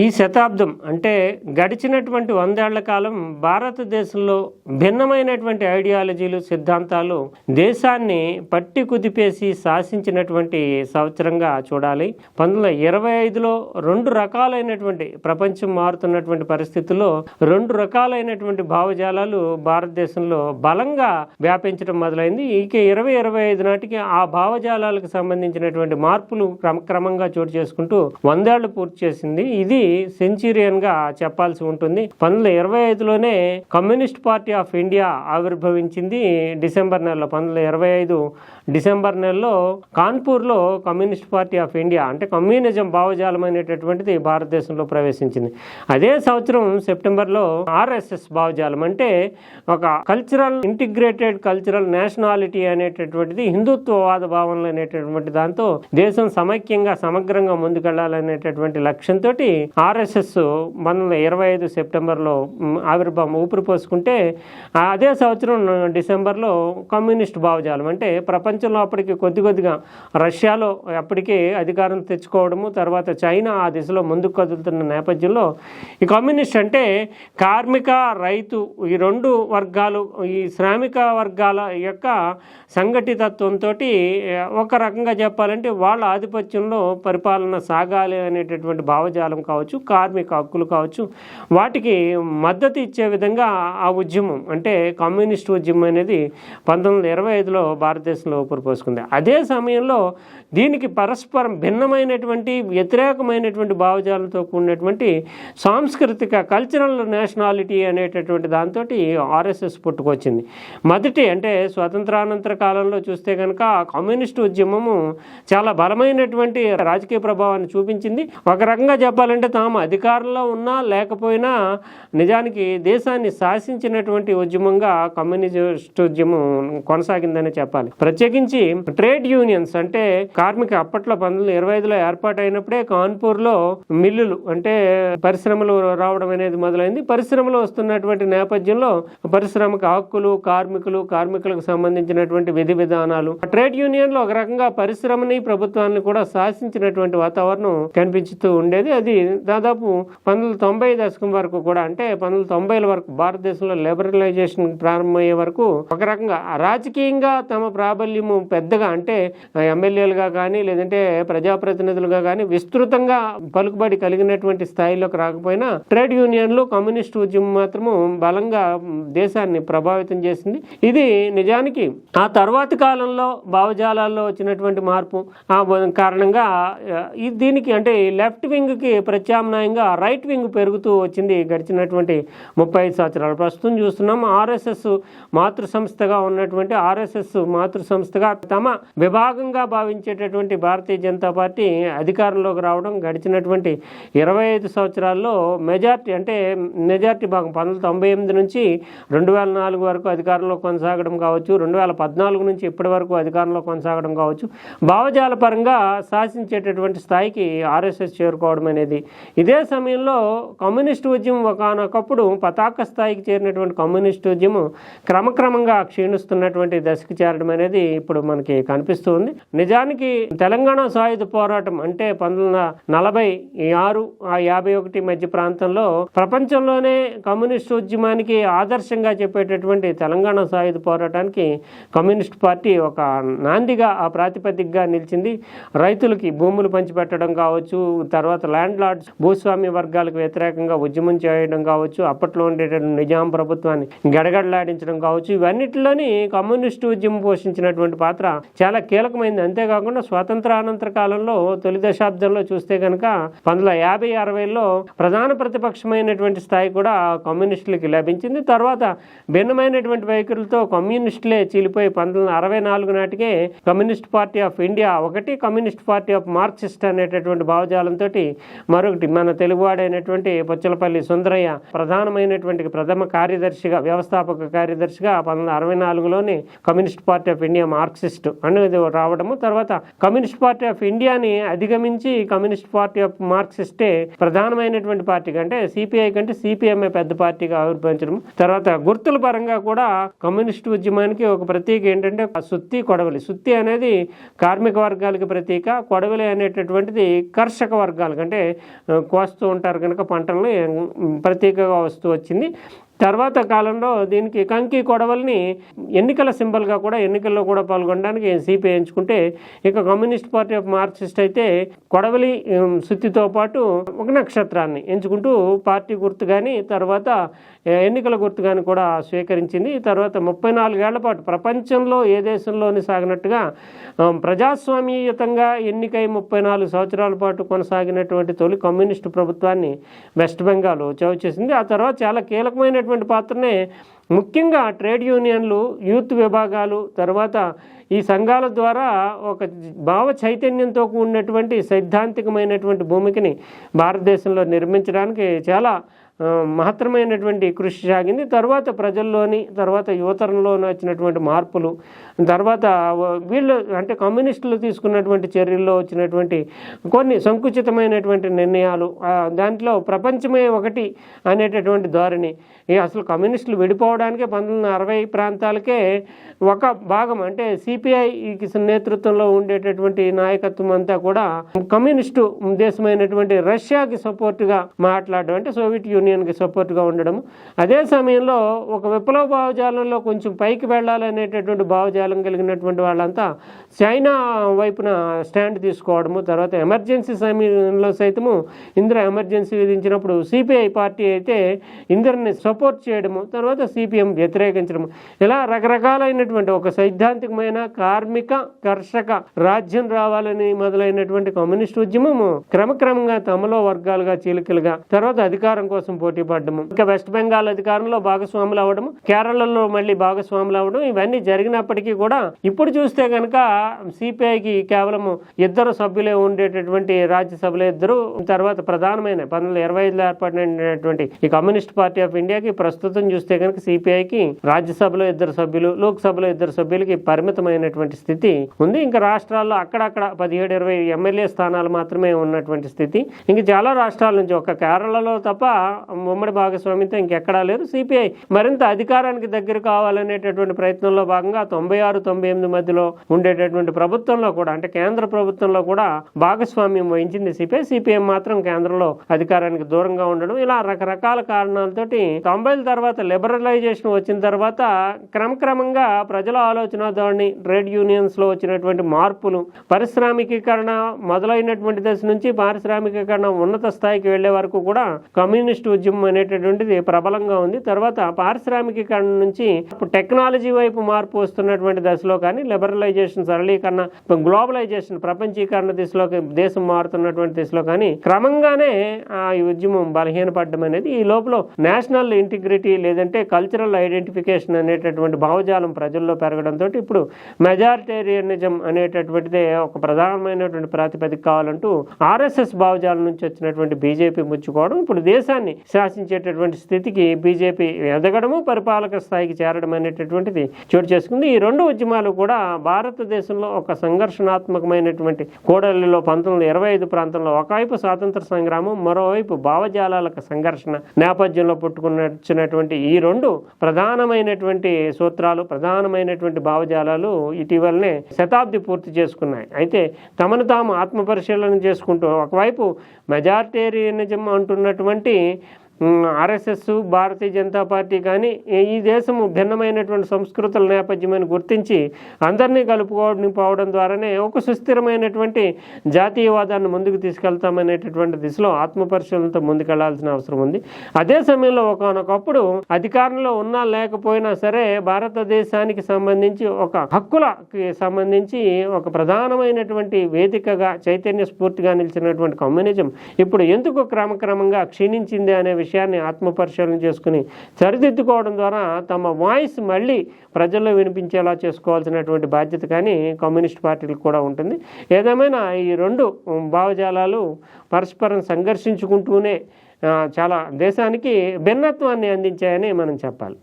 ఈ శతాబ్దం అంటే గడిచినటువంటి వందేళ్ళ కాలం భారతదేశంలో భిన్నమైనటువంటి ఐడియాలజీలు సిద్ధాంతాలు దేశాన్ని పట్టి కుదిపేసి శాసించినటువంటి సంవత్సరంగా చూడాలి. పంతొమ్మిది వందల ఇరవై ఐదులో రెండు రకాలైనటువంటి ప్రపంచం మారుతున్నటువంటి పరిస్థితుల్లో రెండు రకాలైనటువంటి భావజాలాలు భారతదేశంలో బలంగా వ్యాపించడం మొదలైంది. ఇక ఇరవై ఇరవై ఐదు నాటికి ఆ భావజాలాలకు సంబంధించినటువంటి మార్పులు క్రమక్రమంగా చోటు చేసుకుంటూ వందేళ్ళు పూర్తి చేసింది. ఇది సెంచురియన్గా చెప్పాల్సి ఉంటుంది. పంతొమ్మిది ఇరవై ఐదులోనే కమ్యూనిస్ట్ పార్టీ ఆఫ్ ఇండియా ఆవిర్భవించింది. డిసెంబర్ నెలలో పంతొమ్మిది ఇరవై ఐదు డిసెంబర్ నెలలో కాన్పూర్లో కమ్యూనిస్ట్ పార్టీ ఆఫ్ ఇండియా అంటే కమ్యూనిజం భావజాలం అనేటటువంటిది భారతదేశంలో ప్రవేశించింది. అదే సంవత్సరం సెప్టెంబర్లో ఆర్ఎస్ఎస్ భావజాలం అంటే ఒక కల్చరల్ ఇంటిగ్రేటెడ్ కల్చరల్ నేషనాలిటీ అనేటటువంటిది హిందుత్వవాద భావనలు అనేటటువంటి దాంతో దేశం సమైక్యంగా సమగ్రంగా ముందుకెళ్ళాలనేటటువంటి లక్ష్యంతో ఆర్ఎస్ఎస్ మనల్ని ఇరవై ఐదు సెప్టెంబర్లో ఆవిర్భావం ఊపిరి పోసుకుంటే అదే సంవత్సరం డిసెంబర్లో కమ్యూనిస్ట్ భావజాలం. అంటే ప్రపంచంలో అప్పటికి కొద్ది కొద్దిగా రష్యాలో అప్పటికే అధికారం తెచ్చుకోవడము తర్వాత చైనా ఆ దిశలో ముందుకు కదులుతున్న నేపథ్యంలో ఈ కమ్యూనిస్ట్ అంటే కార్మిక రైతు ఈ రెండు వర్గాలు ఈ శ్రామిక వర్గాల యొక్క సంఘటితత్వంతో ఒక రకంగా చెప్పాలంటే వాళ్ళ ఆధిపత్యంలో పరిపాలన సాగాలి అనేటటువంటి భావజాలం కావచ్చు. కార్మిక హక్కులు కావచ్చు వాటికి మద్దతు ఇచ్చే విధంగా ఆ ఉద్యమం అంటే కమ్యూనిస్ట్ ఉద్యమం అనేది పంతొమ్మిది వందల ఇరవై ఐదులో భారతదేశంలో ఊపిరిపోసుకుంది అదే సమయంలో దీనికి పరస్పరం భిన్నమైనటువంటి వ్యతిరేకమైనటువంటి భావజాలంతో కూడినటువంటి సాంస్కృతిక కల్చరల్ నేషనాలిటీ అనేటటువంటి దాంతో ఆర్ఎస్ఎస్ పుట్టుకొచ్చింది. మొదటి అంటే స్వతంత్రానంతర కాలంలో చూస్తే కనుక కమ్యూనిస్ట్ ఉద్యమము చాలా బలమైనటువంటి రాజకీయ ప్రభావాన్ని చూపించింది. ఒక రకంగా చెప్పాలంటే తాము అధికారంలో ఉన్నా లేకపోయినా నిజానికి దేశాన్ని శాసించినటువంటి ఉద్యమంగా కమ్యూనిస్ట్ ఉద్యమం కొనసాగిందని చెప్పాలి. ప్రత్యేకించి ట్రేడ్ యూనియన్స్ అంటే కార్మిక అప్పట్లో పంతొమ్మిది ఇరవై ఐదులో ఏర్పాటైనప్పుడే కాన్పూర్లో మిల్లులు అంటే పరిశ్రమలు రావడం అనేది మొదలైంది. పరిశ్రమలు వస్తున్నటువంటి నేపథ్యంలో పరిశ్రమకు హక్కులు కార్మికులు కార్మికులకు సంబంధించినటువంటి విధి విధానాలు. ట్రేడ్ యూనియన్లు ఒక రకంగా పరిశ్రమని ప్రభుత్వాన్ని కూడా శాసించినటువంటి వాతావరణం కనిపించుతూ ఉండేది. అది దాదాపు పంతొమ్మిది వందల తొంభై దశకం వరకు కూడా అంటే పంతొమ్మిది తొంభైల వరకు భారతదేశంలో లిబరలైజేషన్ ప్రారంభమయ్యే వరకు ఒక రకంగా రాజకీయంగా తమ ప్రాబల్యము పెద్దగా అంటే ఎమ్మెల్యేలుగా కానీ లేదంటే ప్రజాప్రతినిధులుగా కానీ విస్తృతంగా పలుకుబడి కలిగినటువంటి స్థాయిలోకి రాకపోయినా ట్రేడ్ యూనియన్లు కమ్యూనిస్ట్ ఉద్యమం మాత్రము బలంగా దేశాన్ని ప్రభావితం చేసింది. ఇది నిజానికి ఆ తర్వాతి కాలంలో భావజాలాల్లో వచ్చినటువంటి మార్పు ఆ కారణంగా దీనికి అంటే లెఫ్ట్ వింగ్కి ప్రత్యామ్నాయంగా రైట్ వింగ్ పెరుగుతూ వచ్చింది. గడిచినటువంటి ముప్పై ఐదు సంవత్సరాలు. ప్రస్తుతం చూస్తున్నాం ఆర్ఎస్ఎస్ మాతృ సంస్థగా ఉన్నటువంటి ఆర్ఎస్ఎస్ మాతృ సంస్థగా తమ విభాగంగా భావించేటటువంటి భారతీయ జనతా పార్టీ అధికారంలోకి రావడం గడిచినటువంటి ఇరవై ఐదు సంవత్సరాల్లో మెజార్టీ అంటే మెజార్టీ భాగం పంతొమ్మిది తొంభై ఎనిమిది నుంచి రెండు వేల నాలుగు వరకు అధికారంలో కొనసాగడం కావచ్చు రెండు వేల పద్నాలుగు నుంచి ఇప్పటి వరకు అధికారంలో కొనసాగడం కావచ్చు. భావజాల పరంగా శాసించేటటువంటి స్థాయికి ఆర్ఎస్ఎస్ చేరుకోవడం అనేది ఇదే సమయంలో కమ్యూనిస్ట్ ఉద్యమం ఒకనొకప్పుడు పతాక స్థాయికి చేరినటువంటి కమ్యూనిస్ట్ ఉద్యమం క్రమక్రమంగా క్షీణిస్తున్నటువంటి దశకు చేరడం అనేది ఇప్పుడు మనకి కనిపిస్తుంది నిజానికి తెలంగాణ సాయుధ పోరాటం అంటే పంతొమ్మిది వందల నలభై ఆరు ఆ యాభై ఒకటి మధ్య ప్రాంతంలో ప్రపంచంలోనే కమ్యూనిస్ట్ ఉద్యమానికి ఆదర్శంగా చెప్పేటటువంటి తెలంగాణ సాయుధ పోరాటానికి కమ్యూనిస్ట్ పార్టీ ఒక నాందిగా ఆ ప్రాతిపదికగా నిలిచింది. రైతులకి భూములు పంచిపెట్టడం కావచ్చు తర్వాత ల్యాండ్ లార్డ్స్ భూస్వామ్య వర్గాలకు వ్యతిరేకంగా ఉద్యమం చేయడం కావచ్చు అప్పట్లో ఉండేటువంటి నిజాం ప్రభుత్వాన్ని గడగడలాడించడం కావచ్చు ఇవన్నిటిలోని కమ్యూనిస్టు ఉద్యమం పోషించినటువంటి పాత్ర చాలా కీలకమైంది. అంతేకాకుండా స్వాతంత్ర అనంతర కాలంలో తొలి దశాబ్దంలో చూస్తే కనుక పంతొమ్మిది యాభై అరవైలో ప్రధాన ప్రతిపక్షమైనటువంటి స్థాయి కూడా కమ్యూనిస్టులకి లభించింది. తర్వాత భిన్నమైనటువంటి వైఖరులతో కమ్యూనిస్టులే చీలిపోయి పంతొమ్మిది అరవై నాలుగు నాటికే కమ్యూనిస్ట్ పార్టీ ఆఫ్ ఇండియా ఒకటి కమ్యూనిస్ట్ పార్టీ ఆఫ్ మార్క్సిస్ట్ అనేటటువంటి భావజాలంతో ఉన్నటువంటి మన తెలుగువాడైనటువంటి పుచ్చలపల్లి సుందరయ్య ప్రధానమైనటువంటి ప్రథమ కార్యదర్శిగా వ్యవస్థాపక కార్యదర్శిగా పంతొమ్మిది అరవై నాలుగులోని Communist Party of India Marxist అనేది రావడము. తర్వాత కమ్యూనిస్ట్ పార్టీ ఆఫ్ ఇండియాని అధిగమించి కమ్యూనిస్ట్ పార్టీ ఆఫ్ మార్క్సిస్టే ప్రధానమైనటువంటి పార్టీ కంటే సిపిఐ కంటే సిపిఎంఏ పెద్ద పార్టీగా ఆవిర్భవించడం తర్వాత గుర్తుల పరంగా కూడా కమ్యూనిస్ట్ ఉద్యమానికి ఒక ప్రతీక ఏంటంటే సుత్తి కొడవలి. సుత్తి అనేది కార్మిక వర్గాలకి ప్రతీక కొడవలి అనేటటువంటిది కర్షక వర్గాలకు అంటే కోస్తూ ఉంటారు కనుక పంటలను ప్రత్యేకంగా వస్తూ వచ్చింది. తర్వాత కాలంలో దీనికి కంకి కొడవల్ని ఎన్నికల సింబల్గా కూడా ఎన్నికల్లో కూడా పాల్గొనడానికి సిపిఐ ఎంచుకుంటే ఇక కమ్యూనిస్ట్ పార్టీ ఆఫ్ మార్క్సిస్ట్ అయితే కొడవలి శుద్ధితో సుత్తితో పాటు ఒక నక్షత్రాన్ని ఎంచుకుంటూ పార్టీ గుర్తు కానీ తర్వాత ఎన్నికల గుర్తు కానీ కూడా స్వీకరించింది. తర్వాత ముప్పై నాలుగేళ్ళ పాటు ప్రపంచంలో ఏ దేశంలోని సాగినట్టుగా ప్రజాస్వామ్యయుతంగా ఎన్నికై ముప్పై నాలుగు సంవత్సరాల పాటు కొనసాగినటువంటి తొలి కమ్యూనిస్టు ప్రభుత్వాన్ని వెస్ట్ బెంగాల్ చౌ చేసింది. ఆ తర్వాత చాలా కీలకమైనటువంటి పాత్రనే ముఖ్యంగా ట్రేడ్ యూనియన్లు యూత్ విభాగాలు తర్వాత ఈ సంఘాల ద్వారా ఒక భావ చైతన్యంతో కూడినటువంటి సైద్ధాంతికమైనటువంటి భూమికని భారతదేశంలో నిర్మించడానికి చాలా మహత్తరమైనటువంటి కృషి సాగింది. తర్వాత ప్రజల్లోని తర్వాత యువతరంలోని వచ్చినటువంటి మార్పులు తర్వాత వీళ్ళు అంటే కమ్యూనిస్టులు తీసుకున్నటువంటి చర్యల్లో వచ్చినటువంటి కొన్ని సంకుచితమైనటువంటి నిర్ణయాలు దాంట్లో ప్రపంచమే ఒకటి అనేటటువంటి ధోరణి. అసలు కమ్యూనిస్టులు విడిపోవడానికే పంతొమ్మిది అరవై ప్రాంతాలకే ఒక భాగం. అంటే సిపిఐకి నేతృత్వంలో ఉండేటటువంటి నాయకత్వం అంతా కూడా కమ్యూనిస్టు దేశమైనటువంటి రష్యాకి సపోర్టుగా మాట్లాడడం. అంటే సోవియట్ యూనియన్కి సపోర్ట్గా ఉండడం. అదే సమయంలో ఒక విప్లవ భావజాలంలో కొంచెం పైకి వెళ్ళాలనేటటువంటి భావజాలం కలిగినటువంటి వాళ్ళంతా చైనా వైపున స్టాండ్ తీసుకోవడము తర్వాత ఎమర్జెన్సీ సమయంలో సైతము ఇందిరా ఎమర్జెన్సీ విధించినప్పుడు సిపిఐ పార్టీ అయితే ఇందిరని సపోర్ట్ చేయడము తర్వాత సిపిఎం వ్యతిరేకించడము. ఇలా రకరకాలైనటువంటి ఒక సైద్ధాంతికమైన కార్మిక కర్షక రాజ్యం రావాలని మొదలైనటువంటి కమ్యూనిస్ట్ ఉద్యమము క్రమక్రమంగా తమలో వర్గాలుగా చీలికలుగా తర్వాత అధికారం కోసం పోటీ పడ్డము. ఇంకా వెస్ట్ బెంగాల్ అధికారంలో భాగస్వాములు అవ్వడము కేరళలో మళ్ళీ భాగస్వాములు అవ్వడం ఇవన్నీ జరిగినప్పటికీ కూడా ఇప్పుడు చూస్తే కనుక సిపిఐకి కేవలం ఇద్దరు సభ్యులే ఉండేటటువంటి రాజ్యసభలో ఇద్దరు తర్వాత ప్రధానమైన పంతొమ్మిది ఇరవై ఐదులో ఏర్పడినటువంటి ఈ కమ్యూనిస్ట్ పార్టీ ఆఫ్ ఇండియాకి ప్రస్తుతం చూస్తే కనుక సిపిఐకి రాజ్యసభలో ఇద్దరు సభ్యులు లోక్సభలో ఇద్దరు సభ్యులకి పరిమితమైనటువంటి స్థితి ఉంది. ఇంకా రాష్ట్రాల్లో అక్కడక్కడ పదిహేడు ఇరవై ఎమ్మెల్యే స్థానాలు మాత్రమే ఉన్నటువంటి స్థితి. ఇంకా చాలా రాష్ట్రాల నుంచి ఒక కేరళలో తప్ప ఉమ్మడి భాగస్వామ్యంతో ఇంకెక్కడా లేదు. సిపిఐ మరింత అధికారానికి దగ్గర కావాలనేటటువంటి ప్రయత్నంలో భాగంగా తొంభై ఆరు తొంభై ఎనిమిది మధ్యలో ఉండేటటువంటి ప్రభుత్వంలో కూడా అంటే కేంద్ర ప్రభుత్వంలో కూడా భాగస్వామ్యం వహించింది సిపిఐ సిపిఎం మాత్రం కేంద్రంలో అధికారానికి దూరంగా ఉండడం. ఇలా రకరకాల కారణాలతోటి తొంభైల తర్వాత లిబరలైజేషన్ వచ్చిన తర్వాత క్రమక్రమంగా ప్రజల ఆలోచన ధోరణి ట్రేడ్ యూనియన్స్లో వచ్చినటువంటి మార్పులు పారిశ్రామికీకరణ మొదలైనటువంటి దశ నుంచి పారిశ్రామికీకరణ ఉన్నత స్థాయికి వెళ్ళే వరకు కూడా కమ్యూనిస్ట్ ఉద్యమం అనేటటువంటిది ప్రబలంగా ఉంది. తర్వాత పారిశ్రామికీకరణ నుంచి టెక్నాలజీ వైపు మార్పు వస్తున్నటువంటి దశలో కానీ లిబరలైజేషన్ సరళీకరణ గ్లోబలైజేషన్ ప్రపంచీకరణ దిశలో దేశం మారుతున్నటువంటి దిశలో కానీ క్రమంగానే ఆ ఉద్యమం బలహీనపడడం అనేది ఈ లోపల నేషనల్ ఇంటిగ్రిటీ లేదంటే కల్చరల్ ఐడెంటిఫికేషన్ అనేటటువంటి భావజాలం ప్రజల్లో పెరగడంతో ఇప్పుడు మెజారిటేరియనిజం అనేటటువంటిదే ఒక ప్రధానమైనటువంటి ప్రాతిపదిక కావాలంటూ ఆర్ఎస్ఎస్ భావజాలం నుంచి వచ్చినటువంటి బీజేపీ ముచ్చుకోవడం. ఇప్పుడు దేశాన్ని శాసించేటటువంటి స్థితికి బీజేపీ ఎదగడము పరిపాలక స్థాయికి చేరడం అనేటటువంటిది చోటు చేసుకుంది. ఈ రెండు ఉద్యమాలు కూడా భారతదేశంలో ఒక సంఘర్షణాత్మకమైనటువంటి కూడలిలో పంతొమ్మిది ఇరవై ఐదు ప్రాంతంలో ఒకవైపు స్వాతంత్ర సంగ్రామం మరోవైపు భావజాలాలకు సంఘర్షణ నేపథ్యంలో పుట్టుకున్నటువంటి ఈ రెండు ప్రధానమైనటువంటి సూత్రాలు ప్రధానమైనటువంటి భావజాలాలు ఇటీవలనే శతాబ్ది పూర్తి చేసుకున్నాయి. అయితే తమను తాము ఆత్మపరిశీలన చేసుకుంటూ ఒకవైపు మెజారిటేరియనిజం అంటున్నటువంటి ఆర్ఎస్ఎస్ భారతీయ జనతా పార్టీ కానీ ఈ దేశము భిన్నమైనటువంటి సంస్కృతుల నేపథ్యమని గుర్తించి అందరినీ కలుపుకోవడం పోవడం ద్వారానే ఒక సుస్థిరమైనటువంటి జాతీయవాదాన్ని ముందుకు తీసుకెళ్తామనేటటువంటి దిశలో ఆత్మపరిశీలనతో ముందుకెళ్ళాల్సిన అవసరం ఉంది. అదే సమయంలో ఒకనొకప్పుడు అధికారంలో ఉన్నా లేకపోయినా సరే భారతదేశానికి సంబంధించి ఒక హక్కులకి సంబంధించి ఒక ప్రధానమైనటువంటి వేదికగా చైతన్య స్ఫూర్తిగా నిలిచినటువంటి కమ్యూనిజం ఇప్పుడు ఎందుకు క్రమక్రమంగా క్షీణించింది అనే విషయం విషయాన్ని ఆత్మపరిశీలన చేసుకుని సరిదిద్దుకోవడం ద్వారా తమ వాయిస్ మళ్ళీ ప్రజల్లో వినిపించేలా చేసుకోవాల్సినటువంటి బాధ్యత కానీ కమ్యూనిస్ట్ పార్టీలకు కూడా ఉంటుంది. ఏదేమైనా ఈ రెండు భావజాలాలు పరస్పరం సంఘర్షించుకుంటూనే చాలా దేశానికి భిన్నత్వాన్ని అందించాయని మనం చెప్పాలి.